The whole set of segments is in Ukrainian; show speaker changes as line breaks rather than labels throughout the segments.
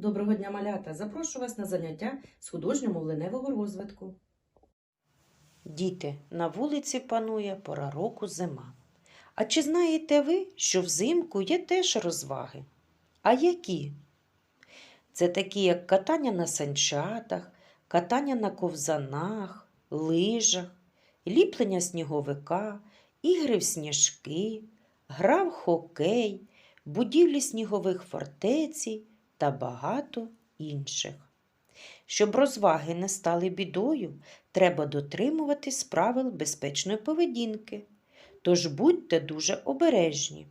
Доброго дня, малята! Запрошую вас на заняття з художньо-мовленевого розвитку.
Діти, на вулиці панує пора року зима. А чи знаєте ви, що взимку є теж розваги? А які? Це такі, як катання на санчатах, катання на ковзанах, лижах, ліплення сніговика, ігри в сніжки, гра в хокей, будівлі снігових фортеці та багато інших. Щоб розваги не стали бідою, треба дотримуватись правил безпечної поведінки. Тож будьте дуже обережні.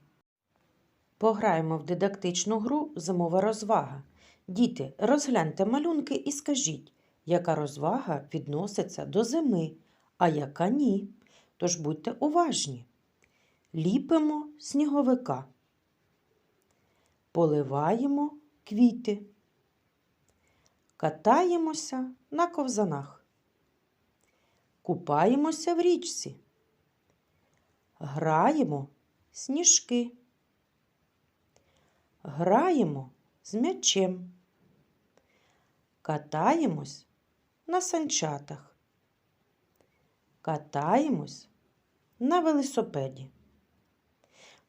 Пограємо в дидактичну гру Зимова розвага. Діти, розгляньте малюнки і скажіть, яка розвага відноситься до зими, а яка ні. Тож будьте уважні. Ліпимо сніговика. Поливаємо квіти. Катаємося на ковзанах. Купаємося в річці. Граємо сніжки. Граємо з м'ячем. Катаємось на санчатах. Катаємось на велосипеді.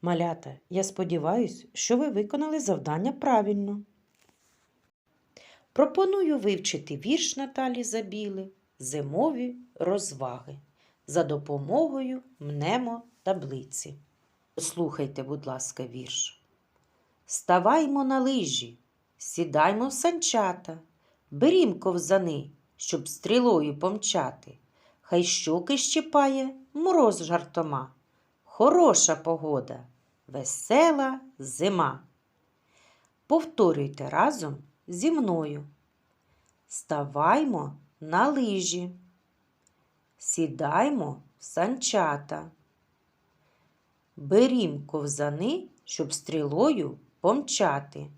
Малята, я сподіваюся, що ви виконали завдання правильно. Пропоную вивчити вірш Наталі Забіли Зимові розваги за допомогою мнемо таблиці. Слухайте, будь ласка, вірш. Ставаймо на лижі, сідаймо в санчата, берім ковзани, щоб стрілою помчати. Хай щоки щипає мороз жартома. Хороша погода, весела зима. Повторюйте разом зі мною. Ставаймо на лижі. Сідаймо в санчата. Берім ковзани, щоб стрілою помчати.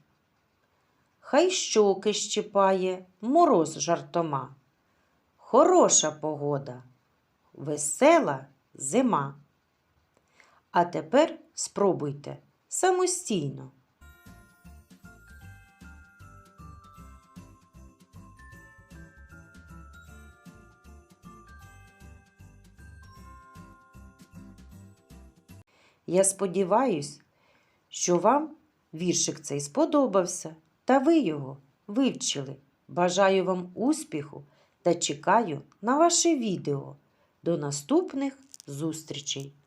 Хай щоки щипає мороз жартома. Хороша погода, весела зима. А тепер спробуйте самостійно. Я сподіваюсь, що вам віршик цей сподобався, та ви його вивчили. Бажаю вам успіху та чекаю на ваше відео. До наступних зустрічей!